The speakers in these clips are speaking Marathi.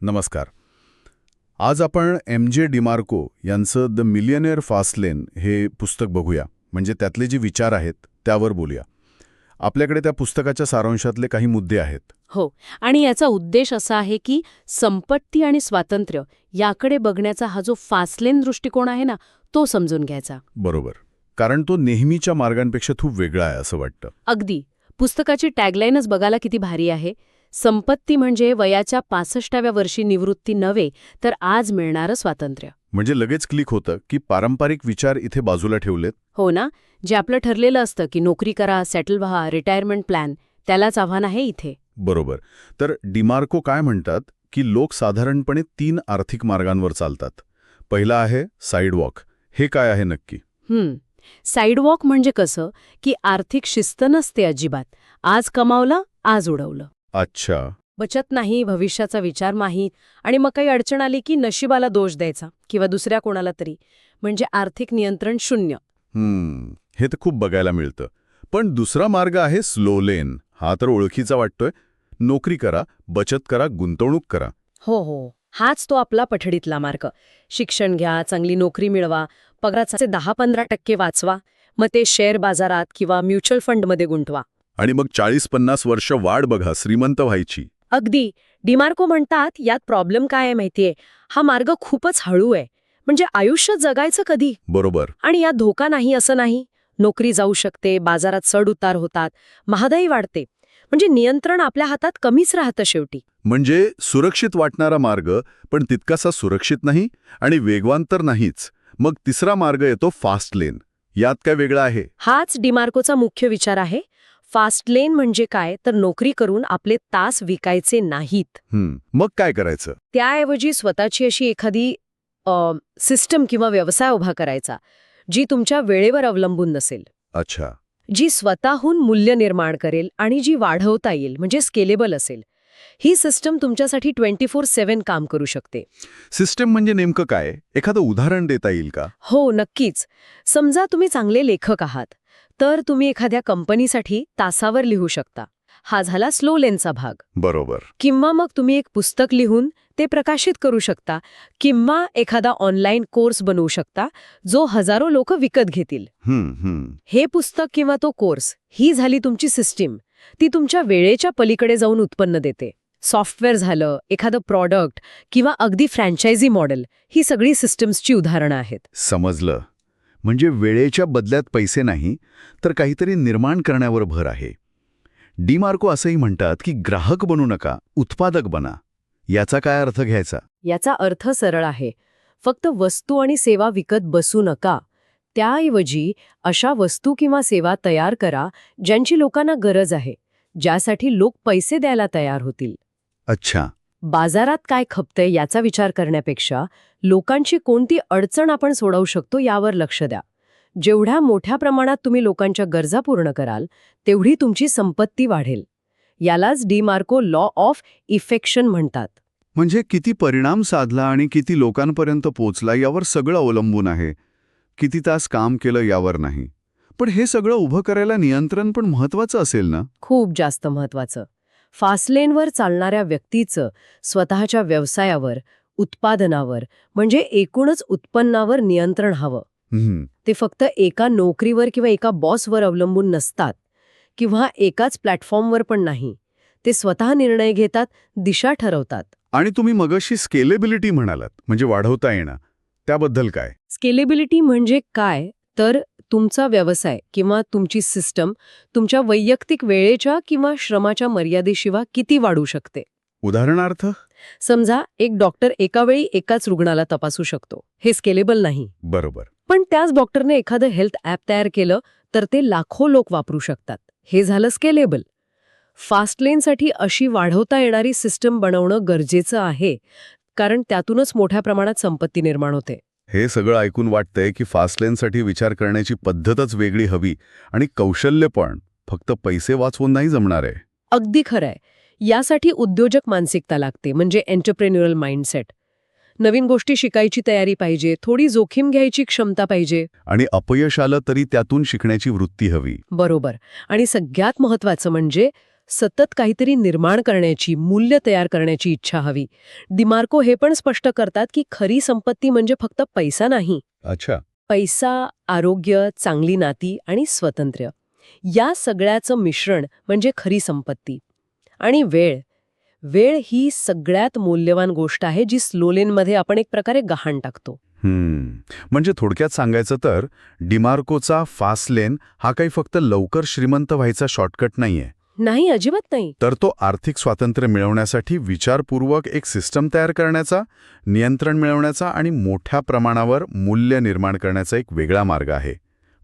नमस्कार. आज आपण एम जे डिमार्को यांचं द मिलियनेअर फास्टलेन हे पुस्तक बघूया. म्हणजे त्यातले जे विचार आहेत त्यावर बोलूया. आपल्याकडे त्या पुस्तकाच्या सारांशातले काही मुद्दे आहेत. हो आणि याचा उद्देश असा आहे की संपत्ती आणि स्वातंत्र्य याकडे बघण्याचा हा जो फासलेन दृष्टिकोन आहे ना तो समजून घ्यायचा. बरोबर. कारण तो नेहमीच्या मार्गांपेक्षा खूप वेगळा आहे असं वाटतं. अगदी. पुस्तकाची टॅगलाईनच बघायला किती भारी आहे. संपत्ती म्हणजे वयाच्या पासष्टाव्या वर्षी निवृत्ती नव्हे तर आज मिळणारं स्वातंत्र्य. म्हणजे लगेच क्लिक होतं की पारंपरिक विचार इथे बाजूला ठेवलेत? हो ना? जे आपलं ठरलेलं असतं की नोकरी करा सेटल व्हा रिटायरमेंट प्लॅन त्यालाच आव्हान आहे इथे. बरोबर. तर डिमार्को काय म्हणतात? की लोक साधारणपणे तीन आर्थिक मार्गांवर चालतात. पहिला आहे साईडवॉक हे काय आहे नक्की? हं साईडवॉक म्हणजे कसं? की आर्थिक शिस्त नसते अजिबात. आज कमावलं आज उडवलं. अच्छा. बचत नाही भविष्याचा विचार माहीत आणि मग काही अडचण आली की नशिबाला दोष द्यायचा किंवा दुसऱ्या कोणाला तरी. म्हणजे आर्थिक नियंत्रण शून्य. हे तर खूप बघायला मिळतं. पण दुसरा मार्ग आहे स्लो लेन. हा तर ओळखीचा वाटतोय. नोकरी करा बचत करा गुंतवणूक करा. हो हो. हाच तो आपला पठडीतला मार्ग. शिक्षण घ्या चांगली नोकरी मिळवा पगाराचे दहा पंधरा टक्के वाचवा मग ते शेअर बाजारात किंवा म्युच्युअल फंडमध्ये गुंतवा. आणि मग चाळीस पन्नास वर्ष वाढ बघा श्रीमंत व्हायची. अगदी. डिमार्को म्हणतात यात प्रॉब्लेम काय आहे माहितीये? हा मार्ग खूपच हळू आहे. म्हणजे आयुष्य जगायचं कधी? बरोबर. आणि यात धोका नाही असं नाही? नोकरी जाऊ शकते बाजारात चढ उतार होतात महागाई वाढते. म्हणजे नियंत्रण आपल्या हातात कमीच राहतं शेवटी. म्हणजे सुरक्षित वाटणारा मार्ग पण तितकासा सुरक्षित नाही आणि वेगवान तर नाहीच. मग तिसरा मार्ग येतो फास्ट लेन. यात काय वेगळं आहे? हाच डिमार्कोचा मुख्य विचार आहे. फास्ट लेन म्हणजे काय? तर नोकरी करून आपले तास विकायचे नाहीत. मग काय करायचं? त्याऐवजी स्वतःची अशी एखादी सिस्टम किंवा व्यवसाय उभा करायचा जी तुमच्या वेळेवर अवलंबून नसेल. अच्छा. जी स्वतःहून मूल्य निर्माण करेल आणि जी वाढवता येईल म्हणजे स्केलेबल असेल. ही सिस्टम तुमच्यासाठी ट्वेंटी फोर सेव्हन काम करू शकते. सिस्टम म्हणजे नेमकं काय? एखादं उदाहरण देता येईल का? हो नक्कीच. समजा तुम्ही चांगले लेखक आहात. तर तुम्ही एखाद्या कंपनीसाठी तासावर लिहू शकता. हा झाला स्लो लेनचा भाग. बरोबर. किंवा मग तुम्ही एक पुस्तक लिहून ते प्रकाशित करू शकता किंवा एखादा ऑनलाईन कोर्स बनवू शकता जो हजारो लोक विकत घेतील. हे पुस्तक किंवा तो कोर्स ही झाली तुमची सिस्टीम. ती तुमच्या वेळेच्या पलीकडे जाऊन उत्पन्न देते. सॉफ्टवेअर झालं एखादं प्रॉडक्ट किंवा अगदी फ्रँचायझी मॉडेल ही सगळी सिस्टम्सची उदाहरणं आहेत. समजलं. म्हणजे वेळेच्या बदल्यात पैसे नाही तर काहीतरी निर्माण करण्यावर भर आहे. डीमार्को असंही म्हणतात की ग्राहक बनू नका उत्पादक बना. याचा काय अर्थ घ्यायचा? याचा अर्थ सरळ आहे. फक्त वस्तू आणि सेवा विकत बसू नका. त्याऐवजी अशा वस्तू किंवा सेवा तयार करा ज्यांची लोकांना गरज आहे ज्यासाठी लोक पैसे द्यायला तयार होतील. अच्छा. बाजारात काय खपतंय याचा विचार करण्यापेक्षा लोकांची कोणती अडचण आपण सोडवू शकतो यावर लक्ष द्या. जेवढ्या मोठ्या प्रमाणात तुम्ही लोकांच्या गरजा पूर्ण कराल तेवढी तुमची संपत्ती वाढेल. यालाच डीमार्को लॉ ऑफ इफेक्शन म्हणतात. म्हणजे किती परिणाम साधला आणि किती लोकांपर्यंत पोचला यावर सगळं अवलंबून आहे. किती तास काम केलं यावर नाही. पण हे सगळं उभं करायला नियंत्रण पण महत्वाचं असेल ना? खूप जास्त महत्वाचं फासलेनवर चालणाऱ्या व्यक्तीचं स्वतःच्या व्यवसायावर उत्पादनावर म्हणजे एकूणच उत्पन्नावर नियंत्रण हवं. ते फक्त एका नोकरीवर किंवा एका बॉसवर अवलंबून नसतात किंवा एकाच प्लॅटफॉर्मवर पण नाही. ते स्वतः निर्णय घेतात दिशा ठरवतात. आणि तुम्ही मगशी स्केलेबिलिटी म्हणालात म्हणजे वाढवता येणं. त्याबद्दल काय? स्केलेबिलिटी म्हणजे काय? तर तुमचा व्यवसाय किंवा तुमची सिस्टम तुमच्या वैयक्तिक वेळेच्या किंवा श्रमाच्या मर्यादेशिवाय किती वाढू शकते? उदाहरणार्थ? समजा एक डॉक्टर एका वेळी एकाच रुग्णाला तपासू शकतो. हे स्केलेबल नाही. बरोबर. पण त्याच डॉक्टरने एखादं हेल्थ ॲप तयार केलं तर ते लाखो लोक वापरू शकतात. हे झालं स्केलेबल फास्टलेनसाठी अशी वाढवता येणारी सिस्टम बनवणं गरजेचं आहे कारण त्यातूनच मोठ्या प्रमाणात संपत्ती निर्माण होते. हे सगळं ऐकून वाटतंय की फास्टलेनसाठी विचार करण्याची पद्धतच वेगळी हवी आणि कौशल्य पण. फक्त पैसे वाचवून नाही जमणार आहे. अगदी खरंय. यासाठी उद्योजक मानसिकता लागते म्हणजे एंटरप्रेन्युरल माइंडसेट नवीन गोष्टी शिकायची तयारी पाहिजे थोडी जोखीम घ्यायची क्षमता पाहिजे. आणि अपयश आलं तरी त्यातून शिकण्याची वृत्ती हवी. बरोबर. आणि सगळ्यात महत्वाचं म्हणजे सतत काहीतरी निर्माण करण्याची मूल्य तयार करण्याची इच्छा हवी. दिमार्को हे पण स्पष्ट करतात की खरी संपत्ती म्हणजे फक्त पैसा नाही. अच्छा. पैसा आरोग्य चांगली नाती आणि स्वातंत्र्य. या सगळ्याचं मिश्रण म्हणजे खरी संपत्ती. आणि वेळ. वेळ ही सगळ्यात मौल्यवान गोष्ट आहे जी स्लोलेनमध्ये आपण एक प्रकारे गहाण टाकतो. म्हणजे थोडक्यात सांगायचं तर डिमार्कोचा फास्ट लेन हा काही फक्त लवकर श्रीमंत व्हायचा शॉर्टकट नाहीये. नाही अजिबात नाही. तर तो आर्थिक स्वातंत्र्य मिळवण्यासाठी विचारपूर्वक एक सिस्टम तयार करण्याचा नियंत्रण मिळवण्याचा आणि मोठ्या प्रमाणावर मूल्य निर्माण करण्याचा एक वेगळा मार्ग आहे.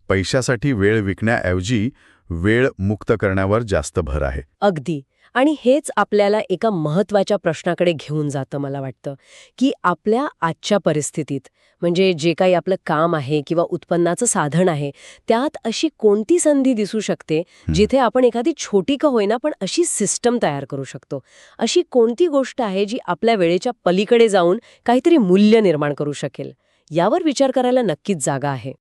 पैशासाठी वेळ विकण्याऐवजी वेळ मुक्त करण्यावर जास्त भर आहे. अगदी. आणि हेच आपल्याला एका महत्त्वाच्या प्रश्नाकडे घेऊन जातं मला वाटतं की आपल्या आजच्या परिस्थितीत म्हणजे जे काही आपलं काम आहे किंवा उत्पन्नाचं साधन आहे त्यात अशी कोणती संधी दिसू शकते जिथे आपण एखादी छोटी का होईना पण अशी सिस्टम तयार करू शकतो. अशी कोणती गोष्ट आहे जी आपल्या वेळेच्या पलीकडे जाऊन काहीतरी मूल्य निर्माण करू शकेल? यावर विचार करायला नक्कीच जागा आहे.